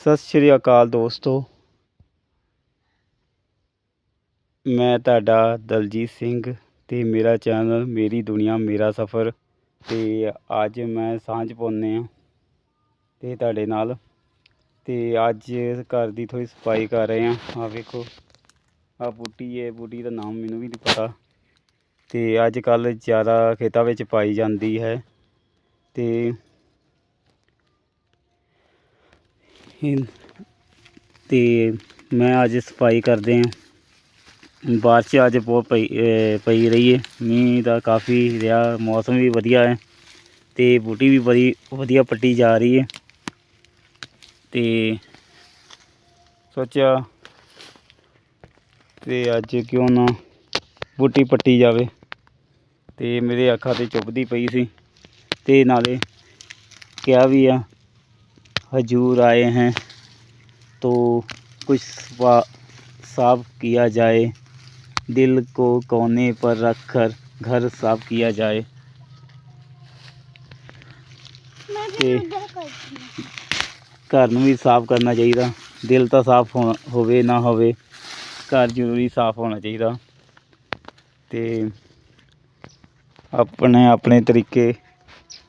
ਸਤਿ ਸ਼੍ਰੀ ਅਕਾਲ ਦੋਸਤੋ। ਮੈਂ ਤੁਹਾਡਾ ਦਲਜੀਤ ਸਿੰਘ ਤੇ ਮੇਰਾ ਚੈਨਲ ਮੇਰੀ ਦੁਨੀਆ, ਮੇਰਾ ਸਫ਼ਰ ਤੇ ਅੱਜ ਮੈਂ ਸਾਂਝ ਪਾਉਂਦੇ ਆ ਤੇ ਤੁਹਾਡੇ ਨਾਲ ਤੇ ਅੱਜ ਘਰ ਦੀ ਥੋੜੀ ਸਫ਼ਾਈ ਕਰ ਰਹੇ ਆ ਆ ਵੇਖੋ ਆ ਬੂਟੀ ਹੈ, ਬੂਟੀ ਦਾ ਨਾਮ ਮੈਨੂੰ ਵੀ ਨਹੀਂ ਪਤਾ ਤੇ ਅੱਜ ਕੱਲ ਜ਼ਿਆਦਾ ਖੇਤਾਂ ਵਿੱਚ ਪਾਈ ਜਾਂਦੀ ਹੈ ਤੇ ਇਨ- ਤੇ ਮੈਂ ਅੱਜ ਸਫ਼ਾਈ ਕਰਦੇ ਆ ਬਾਰਿਸ਼ ਅੱਜ ਬਹੁਤ ਪਈ ਪਈ ਰਹੀ ਹੈ। ਮੀਂਹ ਦਾ ਕਾਫੀ ਰਿਹਾ, ਮੌਸਮ ਵੀ ਵਧੀਆ ਹੈ ਤੇ ਬੂਟੀ ਵੀ ਬੜੀ, ਵਧੀਆ ਪੱਟੀ ਜਾ ਰਹੀ ਹੈ। ਤੇ ਸੋਚਿਆ ਤੇ ਅੱਜ ਕਿਉਂ ਨਾ ਬੂਟੀ ਪੱਟੀ ਜਾਵੇ ਤੇ ਮੇਰੇ ਅੱਖਾਂ ਤੇ ਚੁੱਭਦੀ ਪਈ ਸੀ ਤੇ ਨਾਲੇ ਕਿਹਾ ਵੀ ਆ हजूर आए हैं तो कुछ सवा- साफ किया जाए दिल को कोने पर रख कर घर साफ किया जाए ਤੇ ਘਰ ਨੂੰ ਵੀ ਸਾਫ਼ ਕਰਨਾ ਚਾਹੀਦਾ ਦਿਲ ਤਾਂ ਸਾਫ਼ ਹੋਣਾ ਹੋਵੇ ਨਾ ਹੋਵੇ ਘਰ ਜ਼ਰੂਰੀ ਸਾਫ਼ ਹੋਣਾ ਚਾਹੀਦਾ ਤੇ ਆਪਣੇ ਆਪਣੇ ਤਰੀਕੇ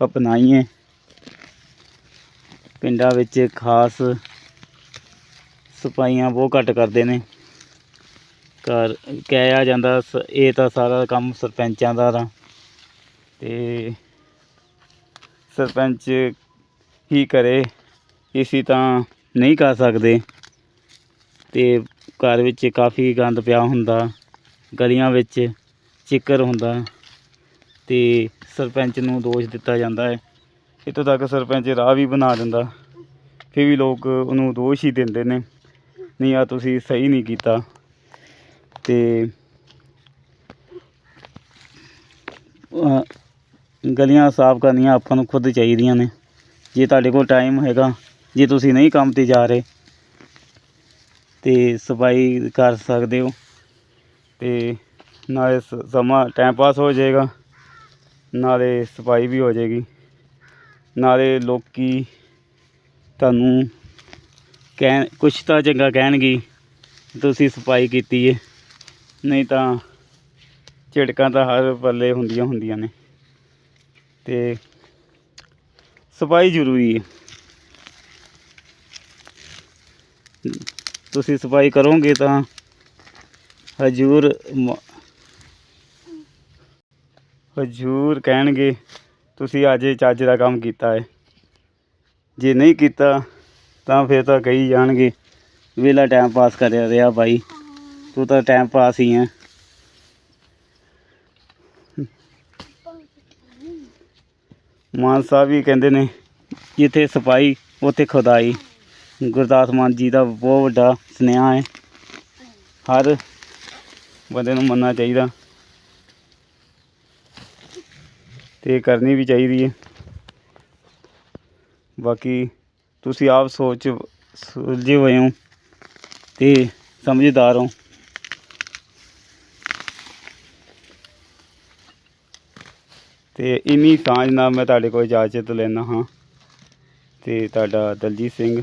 ਅਪਣਾਈਏ ਪਿੰਡਾਂ ਵਿੱਚ ਖਾਸ ਸਫਾਈਆਂ ਬਹੁਤ ਘੱਟ ਕਰਦੇ ਨੇ। ਘਰ ਕਿਹਾ ਜਾਂਦਾ ਸ- ਇਹ ਤਾਂ ਸਾਰਾ ਕੰਮ ਸਰਪੰਚਾਂ ਦਾ ਰਾ ਤੇ ਸਰਪੰਚ ਹੀ ਕਰੇ ਅਸੀਂ ਤਾਂ ਨਹੀਂ ਕਰ ਸਕਦੇ। ਤੇ ਘਰ ਵਿੱਚ ਕਾਫੀ ਗੰਦ ਪਿਆ ਹੁੰਦਾ, ਗਲੀਆਂ ਵਿੱਚ ਚਿੱਕਰ ਹੁੰਦਾ। ਤੇ ਸਰਪੰਚ ਨੂੰ ਦੋਸ਼ ਦਿੱਤਾ ਜਾਂਦਾ ਹੈ। ਇੱਥੋਂ ਤੱਕ ਸਰਪੰਚ ਰਾਹ ਵੀ ਬਣਾ ਦਿੰਦਾ। ਫਿਰ ਵੀ ਲੋਕ ਉਹਨੂੰ ਦੋਸ਼ ਹੀ ਦਿੰਦੇ ਨੇ। ਨਹੀਂ ਆ ਤੁਸੀਂ ਸਹੀ ਨਹੀਂ ਕੀਤਾ। ਤੇ ਗਲੀਆਂ ਸਾਫ਼ ਕਰਨੀਆਂ ਆਪਾਂ ਨੂੰ ਖੁਦ ਚਾਹੀਦੀਆਂ ਨੇ। ਜੇ ਤੁਹਾਡੇ ਕੋਲ ਟਾਈਮ ਹੈਗਾ, ਜੇ ਤੁਸੀਂ ਨਹੀਂ ਕੰਮ ਤੇ ਜਾ ਰਹੇ, ਤੇ ਸਫ਼ਾਈ ਕਰ ਸਕਦੇ ਹੋ। ਤੇ ਨਾਲੇ ਸ- ਸਮਾਂ ਟਾਈਮ ਪਾਸ ਹੋ ਜਾਏਗਾ। ਨਾਲੇ ਸਫ਼ਾਈ ਵੀ ਹੋ ਜਾਏਗੀ। ਨਾਲੇ ਲੋਕੀ ਤੁਹਾਨੂੰ ਕਹਿ ਕੁਛ ਤਾਂ ਚੰਗਾ ਕਹਿਣਗੇ, ਤੁਸੀਂ ਸਫ਼ਾਈ ਕੀਤੀ ਹੈ ਨਹੀਂ ਤਾਂ ਝਿੜਕਾਂ ਤਾਂ ਹਰ ਪੱਲੇ ਹੁੰਦੀਆਂ ਹੁੰਦੀਆਂ ਨੇ। ਤੇ ਸਫ਼ਾਈ ਜ਼ਰੂਰੀ ਹੈ ਤੁਸੀਂ ਸਫ਼ਾਈ ਕਰੋਗੇ ਤਾਂ ਹਜੂਰ ਮ- ਹਜੂਰ ਕਹਿਣਗੇ। ਤੁਸੀਂ ਅੱਜ ਚੱਜ ਦਾ ਕੰਮ ਕੀਤਾ ਹੈ ਜੇ ਨਹੀਂ ਕੀਤਾ, ਤਾਂ ਫਿਰ ਤਾਂ ਕਹੀ ਜਾਣਗੇ ਵਿਹਲਾ ਟਾਈਮ ਪਾਸ ਕਰਿਆ ਰਿਹਾ ਭਾਈ, ਤੂੰ ਤਾਂ ਟਾਈਮ ਪਾਸ ਹੀ ਹੈ ਮਾਨ ਸਾਹਿਬ ਵੀ ਕਹਿੰਦੇ ਨੇ, ਜਿੱਥੇ ਸਫ਼ਾਈ ਉੱਥੇ ਖੁਦਾਈ। ਗੁਰਦਾਸ ਮਾਨ ਜੀ ਦਾ ਬਹੁਤ ਵੱਡਾ ਸੁਨੇਹਾ ਹੈ ਹਰ ਬੰਦੇ ਨੂੰ ਮੰਨਣਾ ਚਾਹੀਦਾ। ਤੇ ਕਰਨੀ ਵੀ ਚਾਹੀਦੀ ਹੈ। ਬਾਕੀ ਤੁਸੀਂ ਆਪ ਸੋਚ, ਸੁਲਝੇ ਹੋਏ ਹੋ ਤੇ ਸਮਝਦਾਰ ਹੋ। ਤੇ ਇੰਨੀ ਸਾਂਝ ਨਾਲ ਮੈਂ ਤੁਹਾਡੇ ਕੋਲ ਇਜਾਜ਼ਤ ਲੈਣਾ ਹਾਂ ਤੇ ਤੁਹਾਡਾ ਦਲਜੀਤ ਸਿੰਘ